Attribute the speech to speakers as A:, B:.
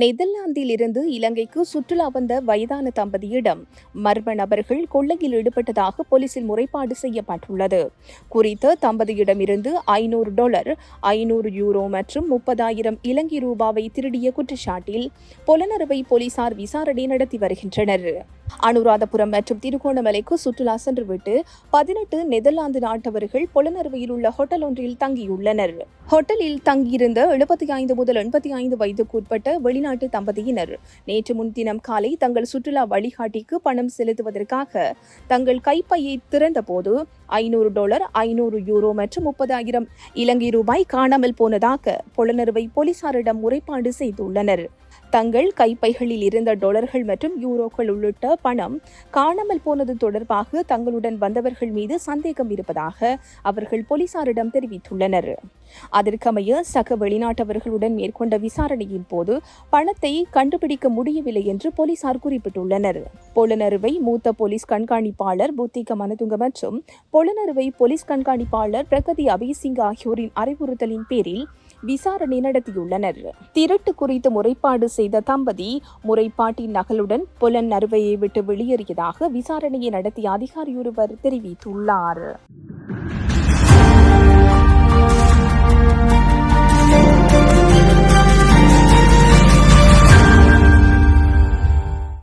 A: நெதர்லாந்தில் இருந்து இலங்கைக்கு சுற்றுலா வந்த வயதான தம்பதியிடம் மர்ம நபர்கள் கொள்ளையில் ஈடுபட்டதாக போலீசில் முறைப்பாடு செய்யப்பட்டுள்ளது. குறித்த தம்பதியிடமிருந்து ஐநூறு டாலர் ஐநூறு யூரோ மற்றும் முப்பதாயிரம் இலங்கை ரூபாவை திருடிய குற்றச்சாட்டில் புலனறுவை போலீசார் விசாரணை நடத்தி வருகின்றனர். அனுராதபுரம் மற்றும் திருகோணமலைக்கு சுற்றுலா சென்றுவிட்டு பதினெட்டு நெதர்லாந்து நாட்டவர்கள் புலனறுவையில் உள்ள ஹோட்டல் ஒன்றில் தங்கியுள்ளனர். ஹோட்டலில் தங்கியிருந்த எழுபத்தி ஐந்து முதல் எண்பத்தி ஐந்து வயதுக்குட்பட்ட வெளிநாட்டு தம்பதியினர் நேற்று முன்தினம் காலை தங்கள் சுற்றுலா வழிகாட்டிக்கு பணம் செலுத்துவதற்காக தங்கள் கைப்பையை திறந்தபோது ஐநூறு டாலர் ஐநூறு யூரோ மற்றும் முப்பதாயிரம் இலங்கை ரூபாய் காணாமல் போனதாக புலனறுவை போலீசாரிடம் முறைப்பாடு செய்துள்ளனர். தங்கள் கைப்பைகளில் இருந்த டாலர்கள் மற்றும் யூரோக்கள் உள்ளிட்ட பணம் காணாமல் போனது தொடர்பாக தங்களுடன் வந்தவர்கள் மீது சந்தேகம் இருப்பதாக அவர்கள் போலீசாரிடம் தெரிவித்துள்ளனர். அதற்கமைய சக வெளிநாட்டவர்களுடன் மேற்கொண்ட விசாரணையின் போது பணத்தை கண்டுபிடிக்க முடியவில்லை என்று போலீசார் குறிப்பிட்டுள்ளனர். பொலனறுவை மூத்த போலீஸ் கண்காணிப்பாளர் புத்திக மனதுங்க மற்றும் பொலனறுவை போலீஸ் கண்காணிப்பாளர் பிரகதி அபய்சிங் ஆகியோரின் அறிவுறுத்தலின் பேரில் விசாரணை நடத்தியுள்ளனர். திருட்டு குறித்து முறைப்பாடு செய்த தம்பதி முறைப்பாட்டின் நகலுடன் புலன் நறுவையை விட்டு வெளியேறியதாக விசாரணையை நடத்திய அதிகாரியொருவர் தெரிவித்துள்ளார்.